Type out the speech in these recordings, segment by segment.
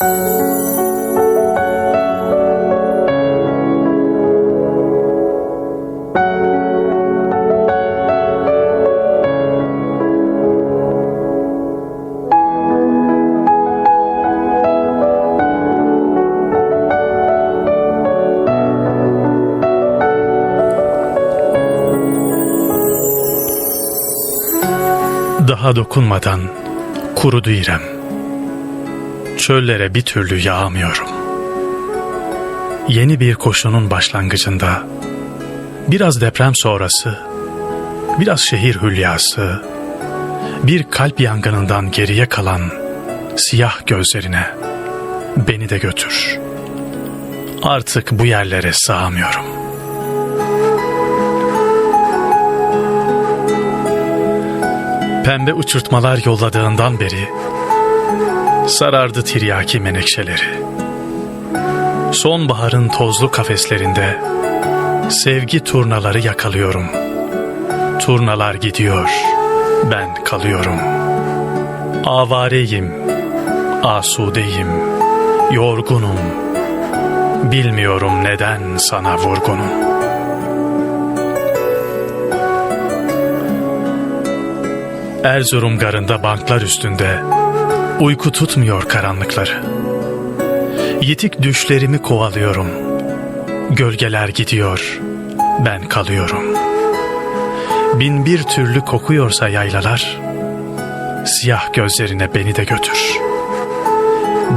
Daha dokunmadan kurudu İrem. Çöllere bir türlü yağamıyorum. Yeni bir koşunun başlangıcında, biraz deprem sonrası, biraz şehir hülyası, bir kalp yangınından geriye kalan siyah gözlerine beni de götür. Artık bu yerlere sığamıyorum. Pembe uçurtmalar yolladığından beri sarardı tiryaki menekşeleri. Sonbaharın tozlu kafeslerinde sevgi turnaları yakalıyorum. Turnalar gidiyor, ben kalıyorum. Avareyim, asudeyim, yorgunum. Bilmiyorum neden sana vurgunum. Erzurum garında banklar üstünde uyku tutmuyor karanlıkları. Yitik düşlerimi kovalıyorum. Gölgeler gidiyor, ben kalıyorum. Bin bir türlü kokuyorsa yaylalar, siyah gözlerine beni de götür.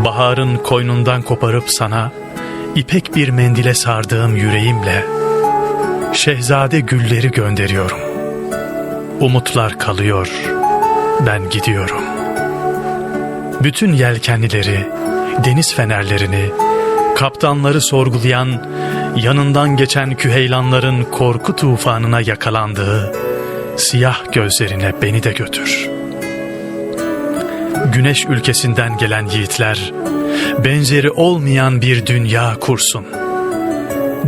Baharın koynundan koparıp sana ipek bir mendile sardığım yüreğimle şehzade gülleri gönderiyorum. Umutlar kalıyor, ben gidiyorum. Bütün yelkenlileri, deniz fenerlerini, kaptanları sorgulayan, yanından geçen küheylanların korku tufanına yakalandığı siyah gözlerine beni de götür. Güneş ülkesinden gelen yiğitler, benzeri olmayan bir dünya kursun.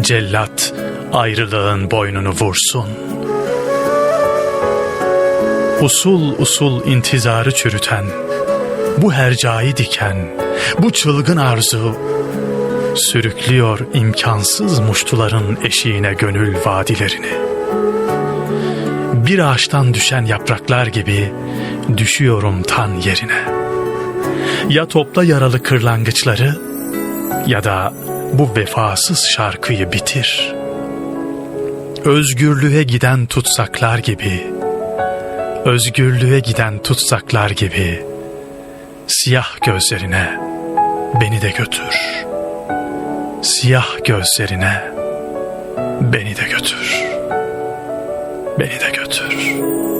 Cellat ayrılığın boynunu vursun.'' usul usul intizarı çürüten, bu hercai diken, bu çılgın arzu, sürüklüyor imkansız muştuların eşiğine gönül vadilerini. Bir ağaçtan düşen yapraklar gibi düşüyorum tan yerine. Ya topla yaralı kırlangıçları ya da bu vefasız şarkıyı bitir. Özgürlüğe giden tutsaklar gibi özgürlüğe giden tutsaklar gibi siyah gözlerine beni de götür. Siyah gözlerine beni de götür. Beni de götür.